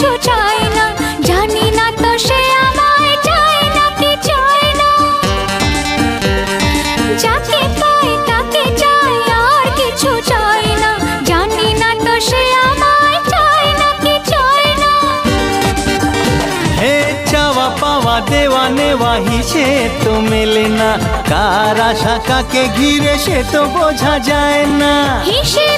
কিছু চাই না। জানি না তো সে আমায় চাই না কি চাই না। যাকে পাই তাকে চাই আর কিছু চাই না। জানি না তো সে আমায় চাই না কি চাই না। হে চাওয়া পাওয়া দেওয়া নেওয়া হিসে তো মেলে না। কার আশা কাকে ঘিরে সে তো বোঝা যায় না। হিসে